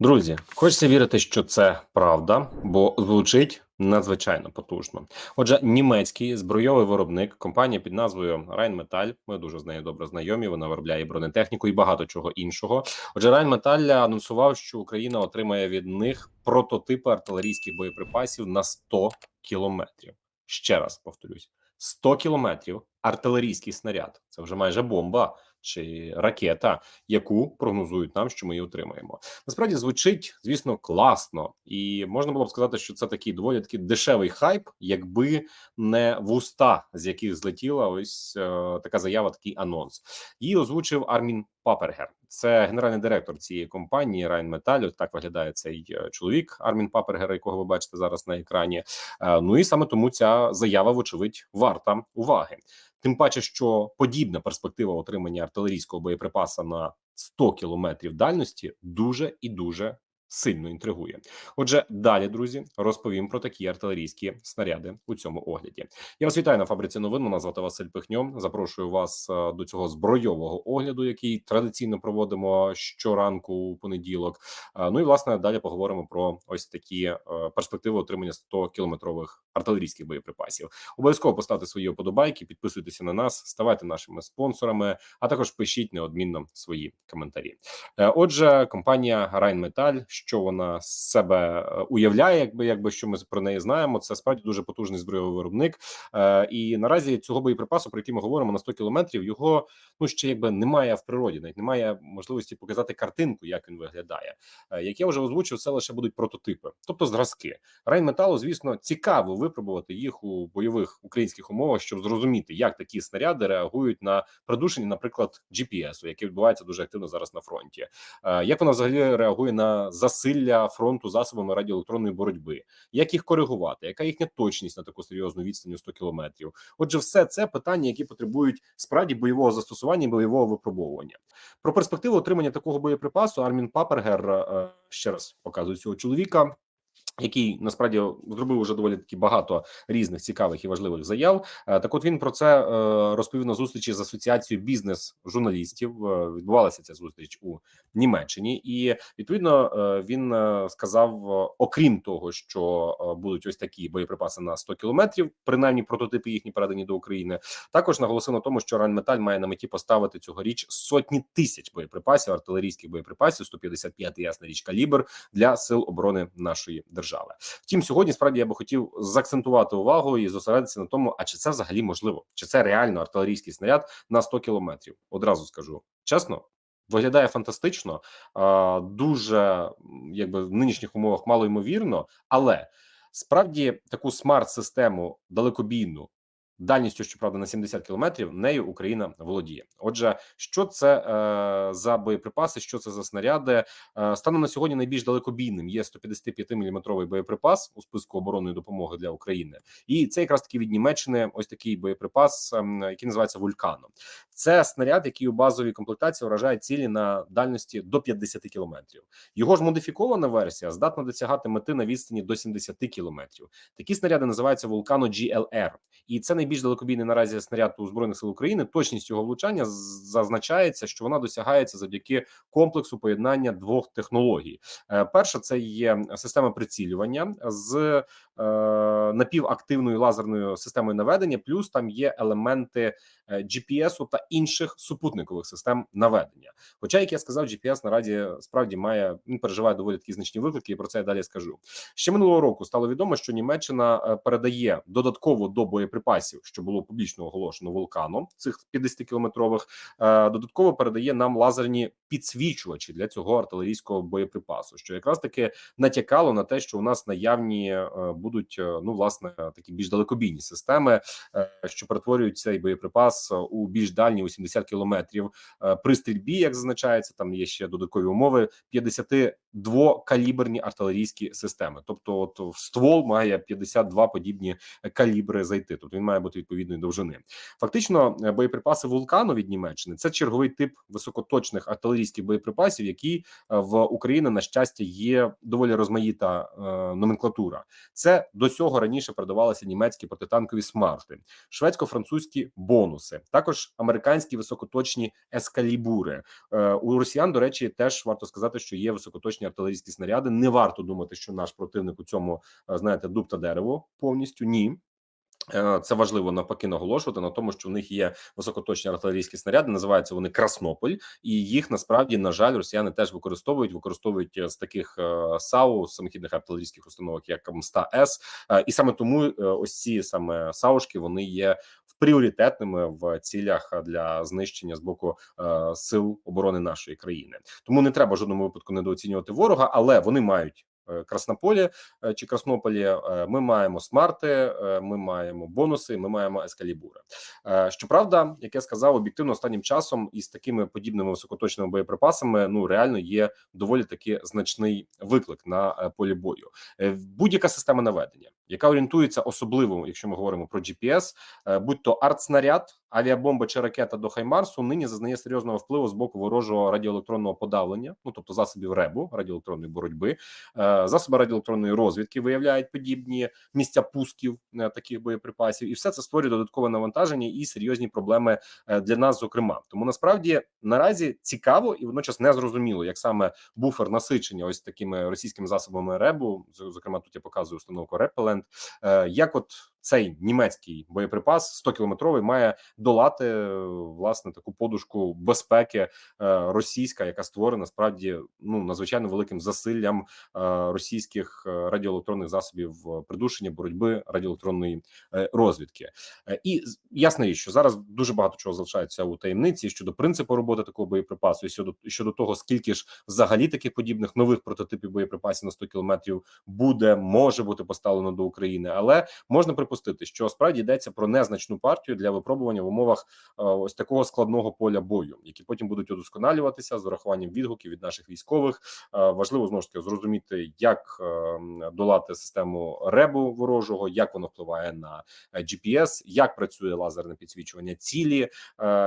Друзі, хочеться вірити, що це правда, бо звучить надзвичайно потужно. Отже, німецький збройовий виробник, компанія під назвою Rheinmetall, Ми дуже з нею добре знайомі. Вона виробляє бронетехніку і багато чого іншого. Отже, Rheinmetall анонсував, що Україна отримає від них прототипи артилерійських боєприпасів на 100 кілометрів. Ще раз повторюсь: 100 кілометрів артилерійський снаряд. Це вже майже бомба чи ракета, яку прогнозують нам, що ми її отримаємо. Насправді звучить, звісно, класно, і можна було б сказати, що це такий доволі такий дешевий хайп, якби не вуста, з яких злетіла ось е, така заява, такий анонс. Її озвучив Армін Папергер. Це генеральний директор цієї компанії Rheinmetall. Так виглядає цей е, чоловік Армін Папергер, якого ви бачите зараз на екрані. Е, ну і саме тому ця заява, вочевидь, варта уваги. Тим паче, що подібна перспектива отримання артилерійського боєприпаса на 100 кілометрів дальності дуже і дуже сильно інтригує. Отже, далі, друзі, розповім про такі артилерійські снаряди у цьому огляді. Я вас вітаю на фабриці новин. Мене звати Василь Пихньо. Запрошую вас е, до цього збройового огляду, який традиційно проводимо щоранку у понеділок. Е, ну і власне далі поговоримо про ось такі е, перспективи отримання 100 кілометрових артилерійських боєприпасів. Обов'язково поставте свої вподобайки, підписуйтеся на нас, ставайте нашими спонсорами, а також пишіть неодмінно свої коментарі. Отже, компанія Rheinmetall що вона з себе е, уявляє, якби якби що ми про неї знаємо. Це справді дуже потужний збройовий виробник. Е, І наразі цього боєприпасу, про який ми говоримо на 100 кілометрів, його ну ще якби немає в природі, навіть немає можливості показати картинку, як він виглядає. Е, як я вже озвучив, це лише будуть прототипи, тобто зразки. Райнметалу, звісно, цікаво випробувати їх у бойових українських умовах, щоб зрозуміти, як такі снаряди реагують на придушення, наприклад, GPS, яке відбувається дуже активно зараз на фронті. Е, як вона взагалі реагує на засилля фронту засобами радіоелектронної боротьби, як їх коригувати, яка їхня точність на таку серйозну відстань 100 кілометрів? Отже, все це питання, які потребують справді бойового застосування і бойового випробовування. Про перспективу отримання такого боєприпасу Армін Папергер е, ще раз показує цього чоловіка який насправді зробив уже доволі таки багато різних цікавих і важливих заяв. Е, так, от він про це е, розповів на зустрічі з асоціацією бізнес-журналістів. Е, відбувалася ця зустріч у Німеччині, і відповідно він сказав: окрім того, що будуть ось такі боєприпаси на 100 кілометрів, принаймні прототипи їхні передані до України. Також наголосив на тому, що Ранметаль має на меті поставити цьогоріч сотні тисяч боєприпасів, артилерійських боєприпасів, 155 ясна річ калібр для сил оборони нашої держави держави. Втім, сьогодні справді я би хотів заакцентувати увагу і зосередитися на тому, а чи це взагалі можливо, чи це реально артилерійський снаряд на 100 кілометрів? Одразу скажу чесно. Виглядає фантастично, дуже якби в нинішніх умовах мало ймовірно, але справді таку смарт-систему далекобійну Дальністю, щоправда, на 70 кілометрів нею Україна володіє. Отже, що це е, за боєприпаси? Що це за снаряди? Е, станом на сьогодні найбільш далекобійним є 155 мм боєприпас у списку оборонної допомоги для України, і це якраз таки від Німеччини. Ось такий боєприпас, е, який називається Вульканом. Це снаряд, який у базовій комплектації вражає цілі на дальності до 50 кілометрів. Його ж модифікована версія здатна досягати мети на відстані до 70 кілометрів. Такі снаряди називаються Вулкано GLR. і це найбільш далекобійний наразі снаряд у збройних сил України. Точність його влучання зазначається, що вона досягається завдяки комплексу поєднання двох технологій. Е, перша це є система прицілювання з е, напівактивною лазерною системою наведення, плюс там є елементи GPS та інших супутникових систем наведення. Хоча, як я сказав, GPS наразі справді має він переживає доволі такі значні виклики. і Про це я далі скажу. Ще минулого року стало відомо, що Німеччина е, передає додатково до боєприпасів, що було публічно оголошено вулканом цих 50 кілометрових. Е, додатково передає нам лазерні підсвічувачі для цього артилерійського боєприпасу, що якраз таки натякало на те, що у нас наявні будуть ну власне такі більш далекобійні системи, що перетворюють цей боєприпас нас у більш дальні 80 кілометрів е, при стрільбі, як зазначається, там є ще додаткові умови. 52 каліберні артилерійські системи. Тобто, от в ствол має 52 подібні калібри зайти. Тобто він має бути відповідної довжини. Фактично, е, боєприпаси вулкану від Німеччини це черговий тип високоточних артилерійських боєприпасів, які е, в Україні на щастя є доволі розмаїта е, номенклатура. Це до цього раніше продавалися німецькі протитанкові смарти, шведсько-французькі бонуси Тауруси, також американські високоточні ескалібури. Е, у росіян, до речі, теж варто сказати, що є високоточні артилерійські снаряди. Не варто думати, що наш противник у цьому е, знаєте дуб та дерево повністю. Ні. Е, Це важливо навпаки наголошувати на тому, що в них є високоточні артилерійські снаряди. Називаються вони Краснополь, і їх насправді на жаль росіяни теж використовують. Використовують з таких САУ самохідних артилерійських установок, як МСТА С, і саме тому ось ці саме САУшки вони є пріоритетними в цілях для знищення з боку е, сил оборони нашої країни. Тому не треба в жодному випадку недооцінювати ворога, але вони мають. Е, Краснополі е, чи Краснополі е, ми маємо смарти, е, ми маємо бонуси, ми маємо ескалібури. Е, Щоправда, як я сказав, об'єктивно останнім часом із такими подібними високоточними боєприпасами ну реально є доволі таки значний виклик на е, полі бою. Будь-яка система наведення, яка орієнтується особливо, якщо ми говоримо про GPS, е, будь то артснаряд, авіабомба чи ракета до Хаймарсу, нині зазнає серйозного впливу з боку ворожого радіоелектронного подавлення, ну тобто засобів РЕБу радіоелектронної боротьби. Засоби радіоелектронної розвідки виявляють подібні місця пусків е, таких боєприпасів, і все це створює додаткове навантаження і серйозні проблеми е, для нас, зокрема. Тому насправді наразі цікаво і водночас незрозуміло, як саме буфер насичення ось такими російськими засобами РЕБу, зокрема тут я показую установку Репелент, е, як от цей німецький боєприпас 100 кілометровий має долати е, власне таку подушку безпеки е, російська, яка створена справді ну надзвичайно великим засиллям е, російських радіоелектронних засобів придушення боротьби радіоелектронної розвідки. І ясна що зараз дуже багато чого залишається у таємниці щодо принципу роботи такого боєприпасу, і щодо щодо того, скільки ж взагалі таких подібних нових прототипів боєприпасів на 100 кілометрів буде, може бути поставлено до України, але можна припустити, що справді йдеться про незначну партію для випробування в умовах е, ось такого складного поля бою, які потім будуть удосконалюватися з урахуванням відгуків від наших військових. Е, Важливо знову ж таки зрозуміти, як е, долати систему ребу ворожого, як воно впливає на GPS, як працює лазерне підсвічування цілі,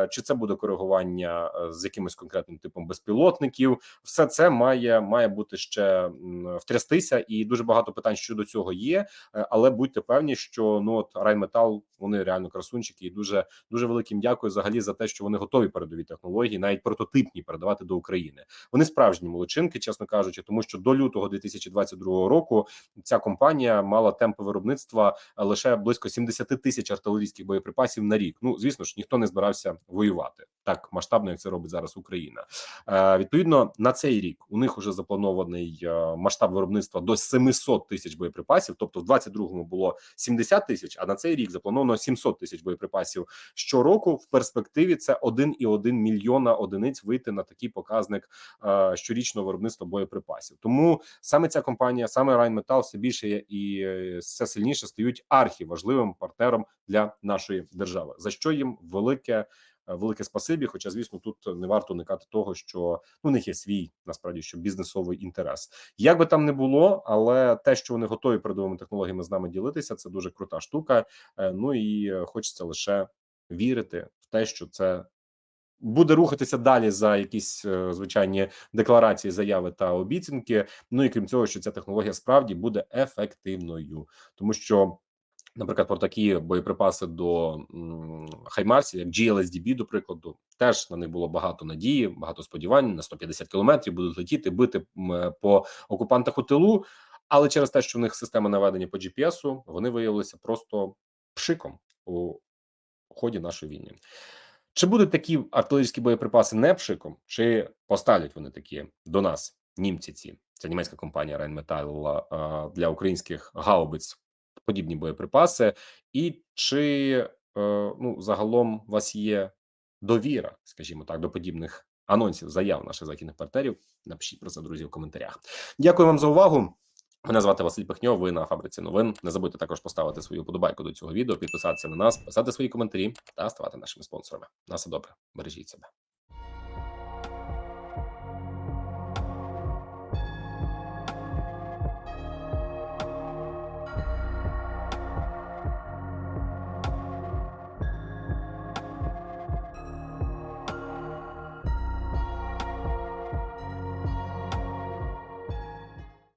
чи це буде коригування з якимось конкретним типом безпілотників. Все це має має бути ще втрястися, і дуже багато питань щодо цього є. Але будьте певні, що ну от Райметал вони реально красунчики, і дуже дуже великим дякую взагалі за те, що вони готові передові технології, навіть прототипні передавати до України. Вони справжні молодчинки, чесно кажучи, тому що до лютого 2022 року ця компанія мала темпи виробництва е, лише близько 70 тисяч артилерійських боєприпасів на рік. Ну звісно ж, ніхто не збирався воювати так масштабно, як це робить зараз Україна. Е, відповідно, на цей рік у них вже запланований е, масштаб виробництва до 700 тисяч боєприпасів. Тобто, в 22-му було 70 тисяч, а на цей рік заплановано 700 тисяч боєприпасів щороку. В перспективі це 1,1 мільйона одиниць вийти на такий показник е, щорічного виробництва боєприпасів. Тому саме ця компанія, саме Rheinmetall все більше і е, все сильніше стають архіважливим партнером для нашої держави. За що їм велике. Е, Велике спасибі, хоча звісно, тут не варто уникати того, що ну, у них є свій насправді що бізнесовий інтерес. Як би там не було, але те, що вони готові передовими технологіями з нами ділитися, це дуже крута штука. Е, Ну і е, хочеться лише вірити в те, що це буде рухатися далі за якісь звичайні декларації, заяви та обіцянки. Ну і крім цього, що ця технологія справді буде ефективною, тому що. Наприклад, про такі боєприпаси до Хаймарсів, як GLSDB, до прикладу, теж на них було багато надії, багато сподівань. На 150 кілометрів будуть летіти, бити по окупантах у тилу. Але через те, що в них система наведення по GPS, вони виявилися просто пшиком у ході нашої війни. Чи будуть такі артилерійські боєприпаси не пшиком, чи поставлять вони такі до нас, німці? Ці це німецька компанія Rheinmetall для українських гаубиць подібні боєприпаси, і чи е, ну загалом у вас є довіра, скажімо так, до подібних анонсів, заяв наших західних партнерів? Напишіть про це, друзі, в коментарях. Дякую вам за увагу. Мене звати Василь Пихньов. Ви на фабриці новин. Не забудьте також поставити свою подобайку до цього відео, підписатися на нас, писати свої коментарі та ставати нашими спонсорами. На все добре, бережіть себе.